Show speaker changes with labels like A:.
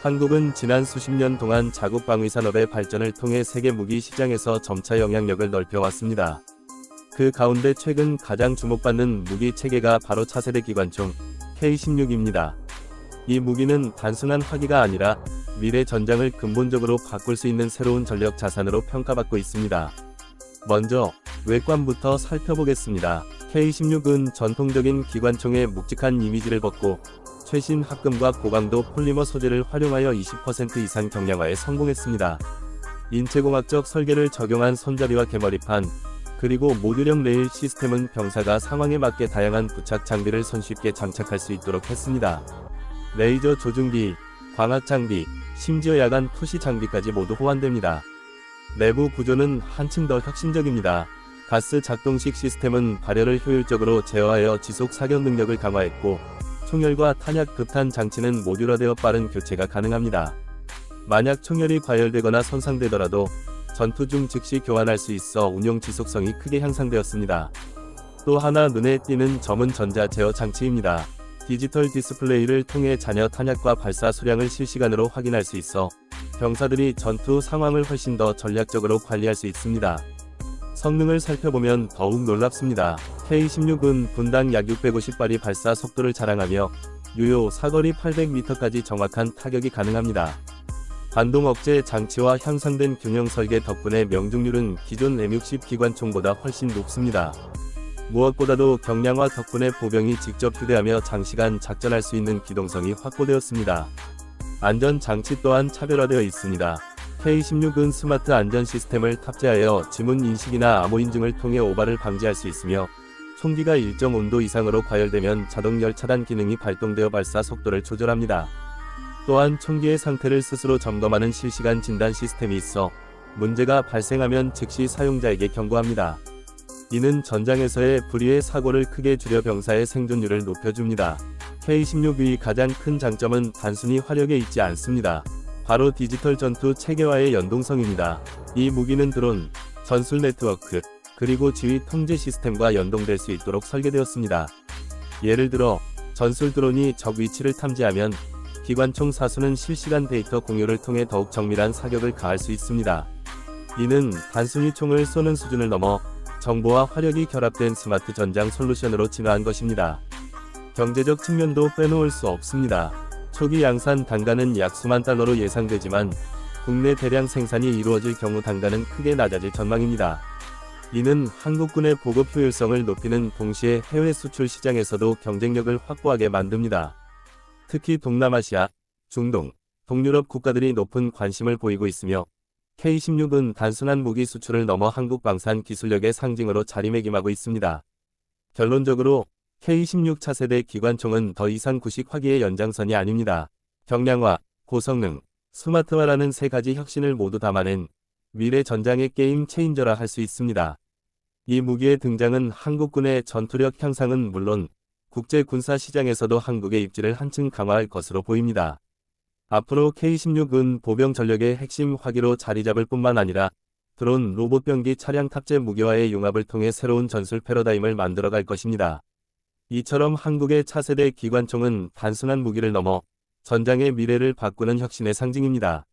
A: 한국은 지난 수십 년 동안 자국 방위 산업의 발전을 통해 세계 무기 시장에서 점차 영향력을 넓혀왔습니다. 그 가운데 최근 가장 주목받는 무기 체계가 바로 차세대 기관 총 K-16입니다. 이 무기는 단순한 화기가 아니라 미래 전장을 근본적으로 바꿀 수 있는 새로운 전력 자산으로 평가받고 있습니다. 먼저 외관부터 살펴보겠습니다. K-16은 전통적인 기관총의 묵직한 이미지를 벗고 최신 합금과 고강도 폴리머 소재를 활용하여 20% 이상 경량화에 성공했습니다. 인체공학적 설계를 적용한 손잡이와 개머리판, 그리고 모듈형 레일 시스템은 병사가 상황에 맞게 다양한 부착 장비를 손쉽게 장착할 수 있도록 했습니다. 레이저 조준기, 광학 장비, 심지어 야간 투시 장비까지 모두 호환됩니다. 내부 구조는 한층 더 혁신적입니다. 가스 작동식 시스템은 발열을 효율적으로 제어하여 지속 사격 능력을 강화했고, 총열과 탄약 급탄 장치는 모듈화되어 빠른 교체가 가능합니다. 만약 총열이 과열되거나 손상되더라도 전투 중 즉시 교환할 수 있어 운용 지속성이 크게 향상되었습니다. 또 하나 눈에 띄는 점은 전자 제어 장치입니다. 디지털 디스플레이를 통해 잔여 탄약과 발사 수량을 실시간으로 확인할 수 있어 병사들이 전투 상황을 훨씬 더 전략적으로 관리할 수 있습니다. 성능을 살펴보면 더욱 놀랍습니다. K-16은 분당 약 650발이 발사 속도를 자랑하며 유효 사거리 800m까지 정확한 타격이 가능합니다. 반동 억제 장치와 향상된 균형 설계 덕분에 명중률은 기존 M60 기관총보다 훨씬 높습니다. 무엇보다도 경량화 덕분에 보병이 직접 휴대하며 장시간 작전할 수 있는 기동성이 확보되었습니다. 안전 장치 또한 차별화되어 있습니다. K16은 스마트 안전 시스템을 탑재하여 지문 인식이나 암호 인증을 통해 오발을 방지할 수 있으며 총기가 일정 온도 이상으로 과열되면 자동 열 차단 기능이 발동되어 발사 속도를 조절합니다. 또한 총기의 상태를 스스로 점검하는 실시간 진단 시스템이 있어 문제가 발생하면 즉시 사용자에게 경고합니다. 이는 전장에서의 불의의 사고를 크게 줄여 병사의 생존율을 높여줍니다. K16의 가장 큰 장점은 단순히 화력에 있지 않습니다. 바로 디지털 전투 체계와의 연동성입니다. 이 무기는 드론, 전술 네트워크, 그리고 지휘 통제 시스템과 연동될 수 있도록 설계되었습니다. 예를 들어, 전술 드론이 적 위치를 탐지하면 기관총 사수는 실시간 데이터 공유를 통해 더욱 정밀한 사격을 가할 수 있습니다. 이는 단순히 총을 쏘는 수준을 넘어 정보와 화력이 결합된 스마트 전장 솔루션으로 진화한 것입니다. 경제적 측면도 빼놓을 수 없습니다. 초기 양산 단가는 약 수만 달러로 예상되지만 국내 대량 생산이 이루어질 경우 단가는 크게 낮아질 전망입니다. 이는 한국군의 보급 효율성을 높이는 동시에 해외 수출 시장에서도 경쟁력을 확보하게 만듭니다. 특히 동남아시아, 중동, 동유럽 국가들이 높은 관심을 보이고 있으며 K-16은 단순한 무기 수출을 넘어 한국 방산 기술력의 상징으로 자리매김하고 있습니다. 결론적으로 K-16 차세대 기관총은 더 이상 구식 화기의 연장선이 아닙니다. 경량화, 고성능, 스마트화라는 세 가지 혁신을 모두 담아낸 미래 전장의 게임 체인저라 할 수 있습니다. 이 무기의 등장은 한국군의 전투력 향상은 물론 국제 군사 시장에서도 한국의 입지를 한층 강화할 것으로 보입니다. 앞으로 K-16은 보병 전력의 핵심 화기로 자리 잡을 뿐만 아니라 드론, 로봇 병기 차량 탑재 무기와의 융합을 통해 새로운 전술 패러다임을 만들어갈 것입니다. 이처럼 한국의 차세대 기관총은 단순한 무기를 넘어 전장의 미래를 바꾸는 혁신의 상징입니다.